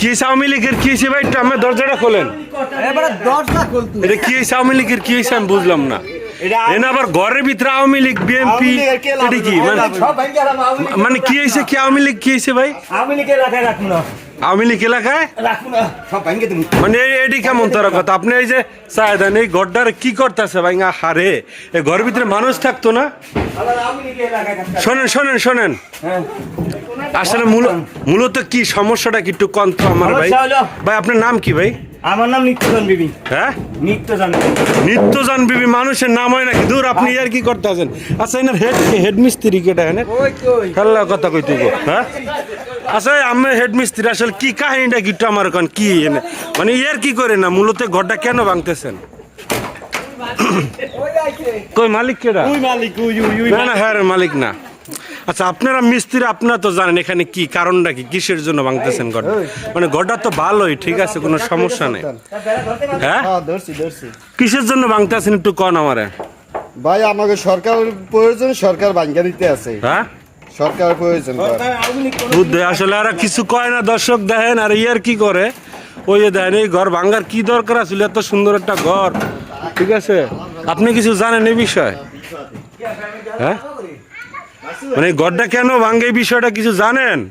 কি আওয়ামী লীগের কি হয়েছে ভাই? আমার দরজাটা খোলেন। এবারে দরজা খুলতু এটা কি হয়েছে আওয়ামী লীগের কি হয়েছে আমি বুঝলাম না। এনে আবার ঘরের ভিতরে আওয়ামী লীগ বিএনপি এটা কি? মানে লীগ মানে কি হয়েছে? কি আওয়ামী লীগ কি হয়েছে ভাই? আওয়ামী লীগের এলাকায় রাখব না আওয়ামী লীগ এলাকায়? মানে এটি কেমন তার কথা? আপনি এই যে চাহিদান এই গড্ডার কি করতেছে ভাই? হারে এই ঘরের ভিতরে মানুষ থাকতো না? শোনেন শোনেন শোনেন। হ্যাঁ। আসলে মূল- মূলত কি সমস্যাটা কি একটু কন্ত আমার ভাই? ভাই আপনার নাম কি ভাই? আমার নাম নিত্যজন বিবি। হ্যাঁ? নিত্যজন নিত্যজন বিবি মানুষের নাম হয় নাকি? দূর আপনি আর কি করতে আছেন আচ্ছা এনার হেড হেড মিস্ত্রি কেটা হ্যাঁ ওই খেলা কথা কই তুই হ্যাঁ? আচ্ছা আমি হেড মিস্ত্রি আসলে কি কাহিনীটা কি আমার এখন কি এনে? মানে ইয়ার কি করে না মূলত ঘরটা কেন ভাঙতেছেন? কই মালিক কেডা? ওই মালিক ওই ওই ওই না না হ্যাঁ মালিক না। আচ্ছা আপনারা মিস্ত্রি আপনারা তো জানেন এখানে কি কারণটা কি? কিসের জন্য ভাঙতেছেন ঘরটা? মানে ঘরটা তো ভালোই ঠিক আছে কোনো সমস্যা নেই। হ্যাঁ? হ্যাঁ কিসের জন্য ভাঙতেছেন একটু কন আমারে? ভাই আমাকে সরকার প্রয়োজন সরকার ভাঙ্গা দিতে আছে। হ্যাঁ? সরকার প্রয়োজন বুদ্ধি আসলে আর কিছু কয় না দর্শক দেখেন আর ইয়ার কি করে? ওই যে দেখেন এই ঘর ভাঙ্গার কি দরকার আছিল এত সুন্দর একটা ঘর ঠিক আছে? আপনি কিছু জানেন এই বিষয়? হ্যাঁ? মানে ঘরটা কেন ভাঙ্গে এই বিষয়টা কিছু জানেন?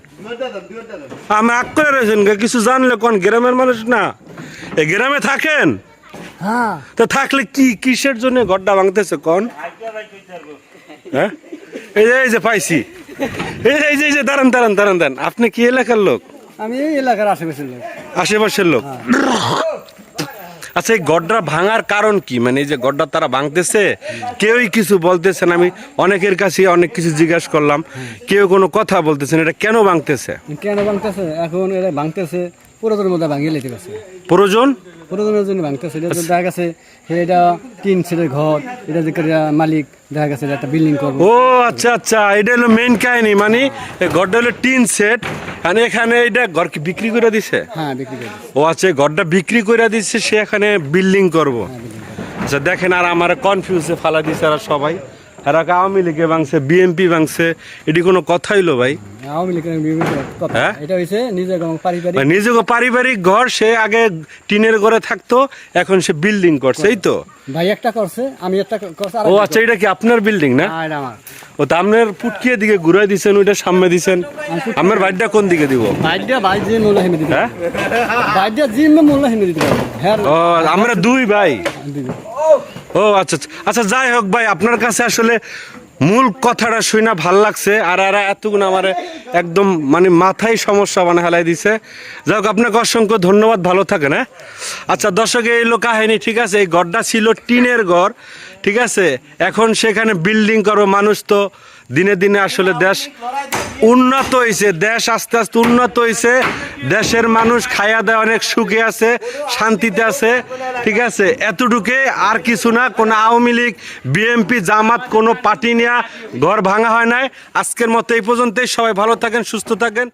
আমি আগ করে রয়েছেন কিছু জানলে কোন গ্রামের মানুষ না? এই গ্রামে থাকেন? হ্যাঁ। তো থাকলে কি কিসের জন্য ঘরটা ভাঙতেছে কোন? হ্যাঁ? এই যে এই যে পাইছি। এই যে- এই যে এই যে দাঁড়ান দাঁড়ান দাঁড়ান দাঁড়ান। আপনি কি এলাকার লোক? আমি এই এলাকার আশেপাশের লোক। আশেপাশের লোক। আচ্ছা এই গড্ডা ভাঙার কারণ কি? মানে এই যে গড্ডা তারা ভাঙতেছে, কেউই কিছু বলতেছেন আমি অনেকের কাছে অনেক কিছু জিজ্ঞাসা করলাম, কেউ কোনো কথা বলতেছেন এটা কেন ভাঙতেছে? কেন ভাঙতেছে? এখন এটা ভাঙতেছে। পুরাতনের মধ্যে ভাঙিয়ে লেতে গেছে। প্রয়োজন পুরাতনের জন্য ভাঙতেছে। এটা দেখা গেছে এটা তিন সেটের ঘর এটা যে মালিক দেখা গেছে একটা বিল্ডিং করব। ও আচ্ছা আচ্ছা এটা হলো মেন কাহিনী মানে এই ঘরটা হলো টিন সেট আর এখানে এটা ঘর কি বিক্রি করে দিছে? হ্যাঁ বিক্রি করে ও আচ্ছা ঘরটা বিক্রি করে দিচ্ছে সে এখানে বিল্ডিং করব। আচ্ছা দেখেন আর আমার কনফিউজে ফালা দিছে আর সবাই। এক আওয়ামী লীগে ভাঙছে বিএনপি ভাঙছে এটি কোনো কথা। হইল ভাই নিজেকে পারিবারিক ঘর সে আগে টিনের ঘরে থাকতো এখন সে বিল্ডিং করছে এই তো? ভাই একটা করছে আমি একটা করছে ও আচ্ছা এটা কি আপনার বিল্ডিং না? ও তো আপনার ফুটকিয়ে দিকে ঘুরাই দিছেন ওইটা সামনে দিছেন? আমার বাড়িটা কোন দিকে দিব? দিয়া ভাই যে মূল্য হিমে দিতে হ্যাঁ যে হিমে দিতে হ্যাঁ। ও আমরা দুই ভাই। ও আচ্ছা আচ্ছা। আচ্ছা যাই হোক ভাই, আপনার কাছে আসলে মূল কথাটা শুই না ভালো লাগছে, আর এরা এতগুণ আমার একদম মানে মাথায় সমস্যা মানে হেলাই দিছে। যাই হোক, আপনাকে অসংখ্য ধন্যবাদ, ভালো থাকেন হ্যাঁ? আচ্ছা দর্শক, এই লোক কাহিনী, ঠিক আছে? এই ঘরটা ছিল টিনের ঘর, ঠিক আছে? এখন সেখানে বিল্ডিং করো, মানুষ তো দিনে দিনে আসলে দেশ উন্নত হয়েছে দেশ আস্তে আস্তে উন্নত হয়েছে দেশের মানুষ খাইয়া দেয় অনেক সুখে আছে, শান্তিতে আছে। ঠিক আছে এতটুকুই আর কিছু না, কোনো আওয়ামী লীগ বিএমপি জামাত, কোনো পার্টি নেওয়া ঘর ভাঙা হয় নাই। আজকের মতো এই পর্যন্তই, সবাই ভালো থাকেন, সুস্থ থাকেন।